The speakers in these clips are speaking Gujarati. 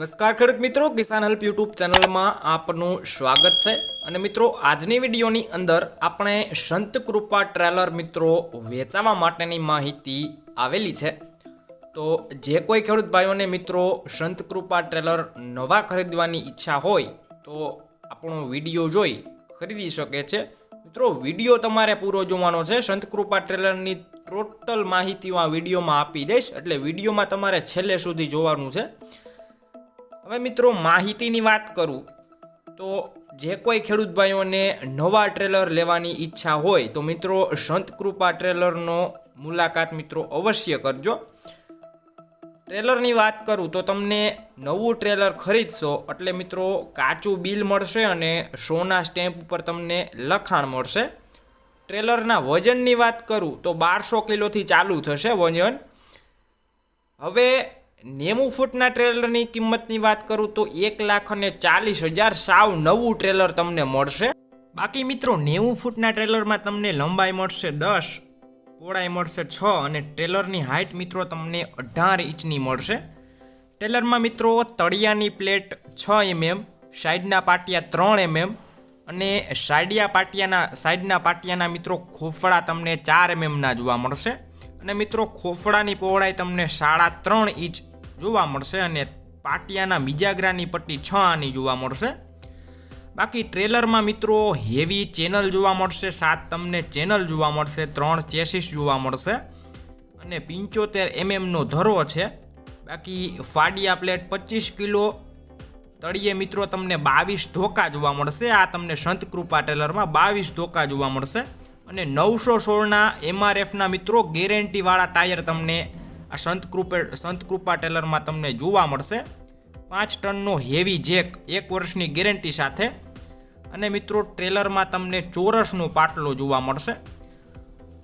નમસ્કાર ખેડૂત મિત્રો, કિસાન હેલ્પ યુટ્યુબ ચેનલમાં આપનું સ્વાગત છે. અને મિત્રો, આજની વિડીયોની અંદર આપણે સંત કૃપા ટ્રેલર મિત્રો વેચાવા માટેની માહિતી આવેલી છે. તો જે કોઈ ખેડૂત ભાઈઓને મિત્રો સંત કૃપા ટ્રેલર નવા ખરીદવાની ઈચ્છા હોય, તો આપણો વીડિયો જોઈ ખરીદી શકે છે. મિત્રો, વીડિયો તમારે પૂરો જોવાનો છે. સંત કૃપા ટ્રેલરની ટોટલ માહિતી હું આ વિડીયોમાં આપી દઈશ. એટલે વિડીયોમાં તમારે છેલ્લે સુધી જોવાનું છે. હવે મિત્રો, માહિતીની વાત કરું, તો જે કોઈ ખેડૂત ભાઈઓને નવા ટ્રેલર લેવાની ઈચ્છા હોય, તો મિત્રો, સંત કૃપા ટ્રેલરનો મુલાકાત મિત્રો અવશ્ય કરજો. ટ્રેલરની વાત કરું, તો તમને નવું ટ્રેલર ખરીદશો, એટલે મિત્રો, કાચું બિલ મળશે અને સોના સ્ટેમ્પ ઉપર તમને લખાણ મળશે. ટ્રેલરના વજનની વાત કરું, તો બારસો કિલોથી ચાલુ થશે વજન. હવે નેવું ફૂટના ટ્રેલરની કિંમતની વાત કરું તો એક લાખ અને ચાલીસ હજાર સાવ નવું ટ્રેલર તમને મળશે. બાકી મિત્રો, નેવું ફૂટના ટ્રેલરમાં તમને લંબાઈ મળશે દસ, પહોળાઈ મળશે છ અને ટ્રેલરની હાઇટ મિત્રો તમને અઢાર ઇંચની મળશે. ટ્રેલરમાં મિત્રો, તળિયાની પ્લેટ છ એમએમ, સાઈડના પાટિયા ત્રણ એમએમ અને સાઈડિયા પાટિયાના, સાઈડના પાટિયાના મિત્રો ખોફળા તમને ચાર એમએમના જોવા મળશે. અને મિત્રો ખોફળાની પહોળાઈ તમને સાડા ત્રણ ઇંચ જોવા મળશે અને પાટિયાના બીજાગ્રાની પટ્ટી છ આની જોવા મળશે. બાકી ટ્રેલરમાં મિત્રો હેવી ચેનલ જોવા મળશે, સાત તમને ચેનલ જોવા મળશે, ત્રણ ચેસીસ જોવા મળશે અને પંચોતેર એમએમનો ધરો છે. બાકી ફાડિયા પ્લેટ પચીસ કિલો, તળિયે મિત્રો તમને બાવીસ ધોકા જોવા મળશે, આ તમને સંત કૃપા ટેલરમાં બાવીસ ધોકા જોવા મળશે. અને નવસો સોળના એમઆરએફના મિત્રો ગેરંટીવાળા ટાયર તમને આ સંત કૃપે સંત કૃપા ટેલરમાં તમને જોવા મળશે. પાંચ ટનનો હેવી જેક એક વર્ષની ગેરંટી સાથે. અને મિત્રો ટ્રેલરમાં તમને ચોરસનો પાટલો જોવા મળશે.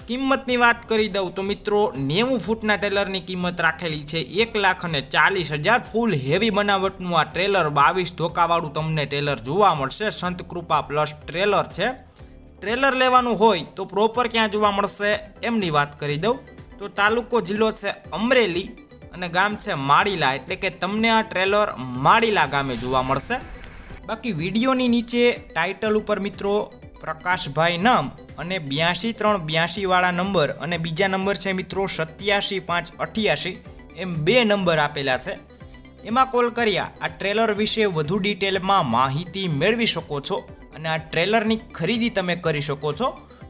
કિંમતની વાત કરી દઉં તો મિત્રો, નેવું ફૂટના ટેલરની કિંમત રાખેલી છે. એક લાખ અને ચાલીસ હજાર ફૂલ હેવી બનાવટનું આ ટ્રેલર બાવીસ ધોકાવાળું તમને ટ્રેલર જોવા મળશે. સંત કૃપા પ્લસ ટ્રેલર છે. ટ્રેલર લેવાનું હોય તો પ્રોપર ક્યાં જોવા મળશે, એમની વાત કરી દઉં. તો તાલુકો જિલ્લો છે અમરેલી અને ગામ છે માળીલા. એટલે કે તમને આ ટ્રેલર માળીલા ગામે જોવા મળશે. બાકી વિડીયોની નીચે ટાઇટલ ઉપર મિત્રો પ્રકાશભાઈ નામ અને બ્યાસી ત્રણ બ્યાસીવાળા નંબર અને બીજા નંબર છે મિત્રો સત્યાસી પાંચ અઠ્યાસી એમ બે નંબર આપેલા છે. એમાં કોલ કર્યા, આ ટ્રેલર વિશે વધુ ડિટેલમાં માહિતી મેળવી શકો છો અને આ ટ્રેલરની ખરીદી તમે કરી શકો છો.